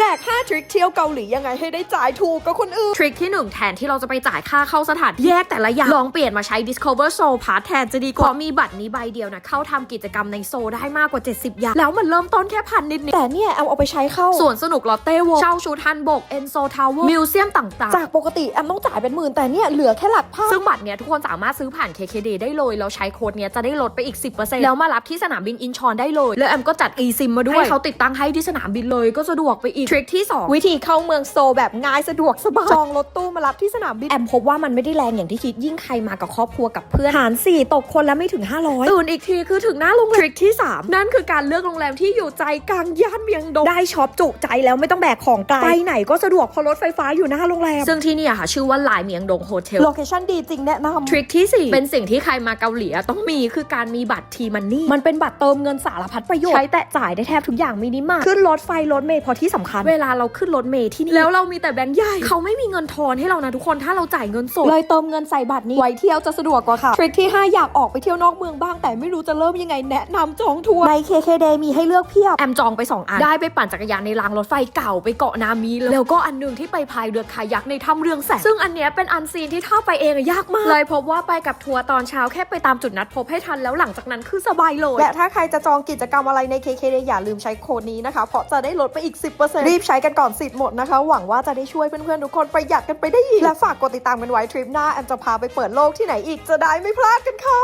แจก 5 ทริคเที่ยวเกาหลียังไงให้ได้จ่ายถูกกับคนอื่น ทริคที่ 1 แทนที่เราจะไปจ่ายค่าเข้าสถานที่แยกแต่ละอย่าง ลองเปลี่ยนมาใช้ Discover Soul Pass แทนจะดีกว่าเพราะมีบัตรนี้ใบเดียวนะ เข้าทำกิจกรรมในโซลได้มากกว่า 70 อย่าง แล้วมันเริ่มต้นแค่พันนิดแต่เนี่ยแอมเอาไปใช้เข้าๆส่วนสนุกลอตเต้วเช่าชุดฮันบกเอนโซทาวเวอร์มิวเซียมต่างจากปกติแอมต้องจ่ายเป็นหมื่นแต่เนี่ยเหลือแค่หลักพันๆซึ่งบัตรเนี้ยทุกคนสามารถซื้อผ่าน KKD ได้เลยแล้วใช้โค้ดเนี้ยจะได้ลดไปอีก 10%แล้วมารับที่สนามบินอินชอนได้เลยแล้วแอมก็จัด eSIM มาด้วยให้เขาติดตั้งให้ที่สนามบินเลยก็สะดวกไปอีกทริคที่สองวิธีเข้าเมืองโซลแบบง่ายสะดวกสบายจองรถตู้มารับที่สนามบินแอมพบว่ามันไม่ได้แรงอย่างที่คิดยิ่งใครมากับครอบครัวกับเพื่อนหาร 4 ตกคนละไม่ถึง 500ตื่นอีกทีคือถึงหน้าโรงแรมทริคที่ 3 นั่นคือการเลือกโรงแรมที่อยู่ใจกลางย่านเมียงดงได้ช็อปจุใจแล้วไม่ต้องแบกของไกลไปไหนก็สะดวกเพราะรถไฟฟ้าอยู่หน้าโรงแรมซึ่งที่เนี่ยค่ะชื่อว่าหลายเมียงดงโฮเทลโลเคชั่นดีจริงแนะนำทริคที่ 4 เป็นสิ่งที่ใครมาเกาหลีอะต้องมีคือการมีบัตรทีมันนี่มันเป็นบัตรเติมเงินสารพัดประโยชน์ใช้แตะจ่ายได้แทบทุกอย่างมินิมาร์ทขึ้นรถไฟรถเมล์พอที่สำคัญเวลาเราขึ้นรถเมล์ที่นี่แล้วเรามีแต่แบงค์ใหญ่เขาไม่มีเงินทอนให้เรานะทุกคนถ้าเราจ่ายเงินสดเลยเติมเงินใส่บัตรนี้ไว้เที่ยวจะสะดวกกว่าค่ะทริคที่ 5 อยากออกไปเที่ยวนอกเมืองบ้างแต่ไม่รู้จะเริ่มยังไงแนะนำจองทัวร์ใน KKD มีให้เลือกเพียบแอมจองไป 2 อันได้ไปปั่นจักรยานในรางรถไฟเก่าไปเกาะนามีเลยแล้วก็อันหนึ่งที่ไปพายเรือคายักในถ้ำเรืองแสงซึ่งอันเนี้ยเป็นอันซีนที่ถ้าไปเองอะยากมากเลยพบว่าไปกับทัวร์ตอนเช้าแค่ไปตามจุดนัดพบให้ทันแล้วหลังจากนั้นคือสบายเลยและถ้าใครจะจองกิจกรรมอะไรใน KKD อย่าลืมใช้โค้ดนี้นะคะเพราะจะได้ลดไปอีก 10%รีบใช้กันก่อนสิทธิ์หมดนะคะ หวังว่าจะได้ช่วยเพื่อนๆทุกคนประหยัดกันไปได้อีกและฝากกดติดตามกันไว้ทริปหน้าแอมจะพาไปเปิดโลกที่ไหนอีกจะได้ไม่พลาดกันค่ะ